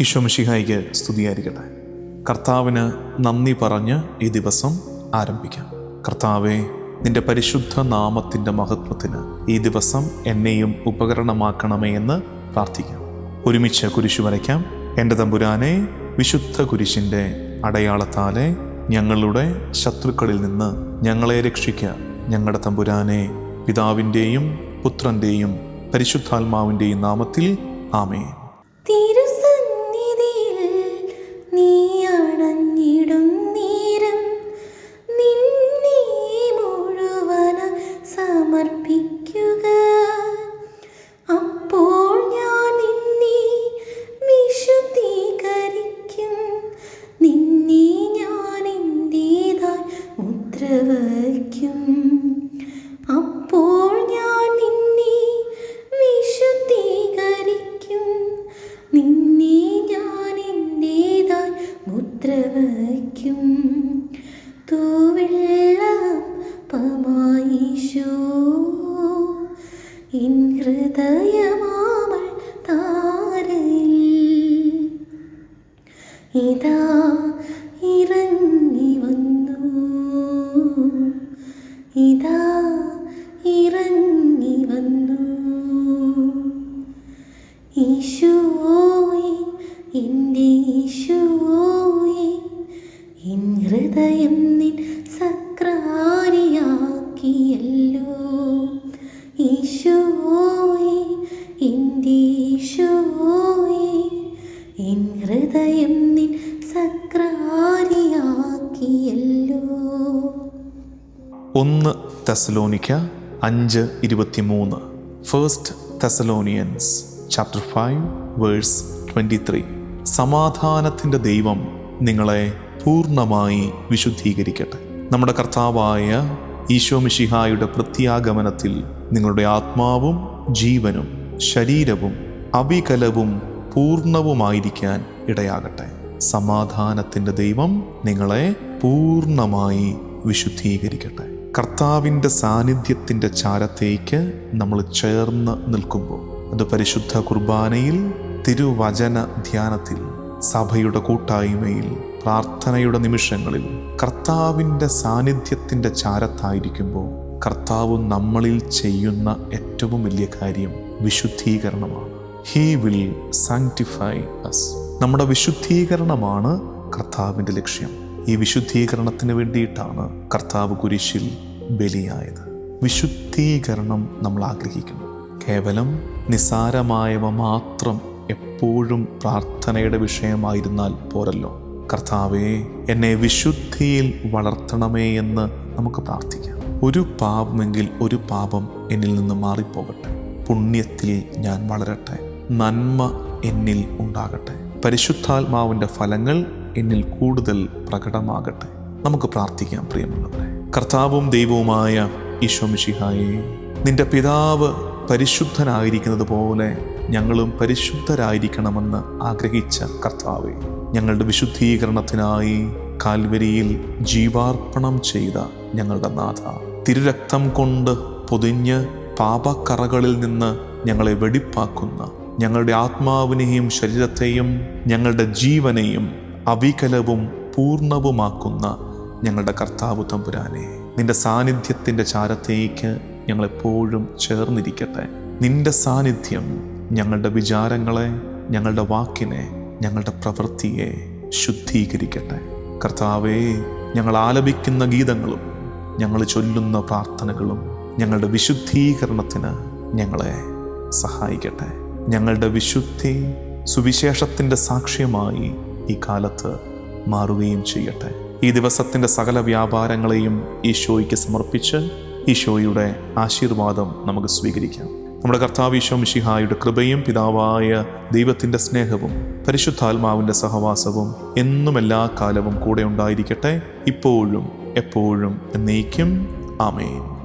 ഈശോമിഷിഹായിക്ക് സ്തുതിയായിരിക്കട്ടെ. കർത്താവിന് നന്ദി പറഞ്ഞ് ഈ ദിവസം ആരംഭിക്കാം. കർത്താവെ നിന്റെ പരിശുദ്ധ നാമത്തിന്റെ മഹത്വത്തിന് ഈ ദിവസം എന്നെയും ഉപകരണമാക്കണമേ എന്ന് പ്രാർത്ഥിക്കാം. ഒരുമിച്ച് കുരിശു വരയ്ക്കാം. എന്റെ തമ്പുരാനെ വിശുദ്ധ കുരിശിന്റെ അടയാളത്താലെ ഞങ്ങളുടെ ശത്രുക്കളിൽ നിന്ന് ഞങ്ങളെ രക്ഷിക്കുക ഞങ്ങളുടെ തമ്പുരാനെ പിതാവിന്റെയും പുത്രന്റെയും പരിശുദ്ധാത്മാവിന്റെയും നാമത്തിൽ ആമേൻ. മുദ്ര തൂവെള്ളം തൂവെള്ളപ്പമായിശോ എൻ ഹൃദയമാമൾ താരയിൽ. ഇതാ ഇറങ്ങി വന്നു. ഇതാ ഇറങ്ങി വന്നു. ഈശോയെ എൻ എൻ ഒന്ന് തെസലോനിക്ക അഞ്ച് ഇരുപത്തിമൂന്ന്. First Thessalonians chapter five verse twenty three സമാധാനത്തിന്റെ ദൈവം നിങ്ങളെ പൂർണമായി വിശുദ്ധീകരിക്കട്ടെ. നമ്മുടെ കർത്താവായ ഈശോ ഈശോമിഷിഹായുടെ പ്രത്യാഗമനത്തിൽ നിങ്ങളുടെ ആത്മാവും ജീവനും ശരീരവും അവികലവും പൂർണവുമായിരിക്കാൻ ഇടയാകട്ടെ. സമാധാനത്തിന്റെ ദൈവം നിങ്ങളെ പൂർണമായി വിശുദ്ധീകരിക്കട്ടെ. കർത്താവിന്റെ സാന്നിധ്യത്തിന്റെ ചാരത്തേക്ക് നമ്മൾ ചേർന്ന് നിൽക്കുമ്പോൾ അത് പരിശുദ്ധ കുർബാനയിൽ തിരുവചന ധ്യാനത്തിൽ സഭയുടെ കൂട്ടായ്മയിൽ പ്രാർത്ഥനയുടെ നിമിഷങ്ങളിൽ കർത്താവിന്റെ സാന്നിധ്യത്തിന്റെ ചാരത്തായിരിക്കുമ്പോൾ കർത്താവ് നമ്മളിൽ ചെയ്യുന്ന ഏറ്റവും വലിയ കാര്യം വിശുദ്ധീകരണമാണ്. ഹീ വിൽ സാങ്ക്ടിഫൈ അസ് നമ്മുടെ വിശുദ്ധീകരണമാണ് കർത്താവിന്റെ ലക്ഷ്യം. ഈ വിശുദ്ധീകരണത്തിന് വേണ്ടിയിട്ടാണ് കർത്താവ് കുരിശിൽ ബലിയായത്. വിശുദ്ധീകരണം നമ്മൾ ആഗ്രഹിക്കുന്നു. കേവലം നിസാരമായവ മാത്രം എപ്പോഴും പ്രാർത്ഥനയുടെ വിഷയമായിരുന്നാൽ പോരല്ലോ. കർത്താവേ എന്നെ വിശുദ്ധിയിൽ വളർത്തണമേ എന്ന് നമുക്ക് പ്രാർത്ഥിക്കാം. ഒരു പാപമെങ്കിൽ ഒരു പാപം എന്നിൽ നിന്ന് മാറിപ്പോകട്ടെ. പുണ്യത്തിൽ ഞാൻ വളരട്ടെ. നന്മ എന്നിൽ ഉണ്ടാകട്ടെ. പരിശുദ്ധാത്മാവിന്റെ ഫലങ്ങൾ എന്നിൽ കൂടുതൽ പ്രകടമാകട്ടെ. നമുക്ക് പ്രാർത്ഥിക്കാം പ്രിയമുള്ളവരെ. കർത്താവും ദൈവവുമായ ഈശോമിഷിഹായെ നിന്റെ പിതാവ് പരിശുദ്ധനായിരിക്കുന്നത് പോലെ ഞങ്ങളും പരിശുദ്ധരായിരിക്കണമെന്ന് ആഗ്രഹിച്ച കർത്താവെ ഞങ്ങളുടെ വിശുദ്ധീകരണത്തിനായി കാൽവരിയിൽ ജീവാർപ്പണം ചെയ്ത ഞങ്ങളുടെ നാഥ. തിരുരക്തം കൊണ്ട് പൊതിഞ്ഞ് പാപക്കറകളിൽ നിന്ന് ഞങ്ങളെ വെടിപ്പാക്കുന്ന ഞങ്ങളുടെ ആത്മാവിനെയും ശരീരത്തെയും ഞങ്ങളുടെ ജീവനെയും അവികലവും പൂർണവുമാക്കുന്ന ഞങ്ങളുടെ കർത്താവ് തമ്പുരാനെ നിന്റെ സാന്നിധ്യത്തിന്റെ ചാരത്തേക്ക് ഞങ്ങളെപ്പോഴും ചേർന്നിരിക്കട്ടെ. നിന്റെ സാന്നിധ്യം ഞങ്ങളുടെ വിചാരങ്ങളെ ഞങ്ങളുടെ വാക്കിനെ ഞങ്ങളുടെ പ്രവൃത്തിയെ ശുദ്ധീകരിക്കട്ടെ. കർത്താവേ ഞങ്ങൾ ആലപിക്കുന്ന ഗീതങ്ങളും ഞങ്ങൾ ചൊല്ലുന്ന പ്രാർത്ഥനകളും ഞങ്ങളുടെ വിശുദ്ധീകരണത്തിന് ഞങ്ങളെ സഹായിക്കട്ടെ. ഞങ്ങളുടെ വിശുദ്ധി സുവിശേഷത്തിന്റെ സാക്ഷ്യമായി ഈ കാലത്ത് മാറുകയും ചെയ്യട്ടെ. ഈ ദിവസത്തിന്റെ സകല വ്യാപാരങ്ങളെയും ഈശോയ്ക്ക് സമർപ്പിച്ച് ഈശോയുടെ ആശീർവാദം നമുക്ക് സ്വീകരിക്കാം. നമ്മുടെ കർത്താവ് ഈശോ മിഷിഹായുടെ കൃപയും പിതാവായ ദൈവത്തിന്റെ സ്നേഹവും പരിശുദ്ധാത്മാവിന്റെ സഹവാസവും എന്നും എല്ലാ കാലവും കൂടെ ഉണ്ടായിരിക്കട്ടെ. ഇപ്പോഴും എപ്പോഴും എന്നേക്കും. ആമേൻ.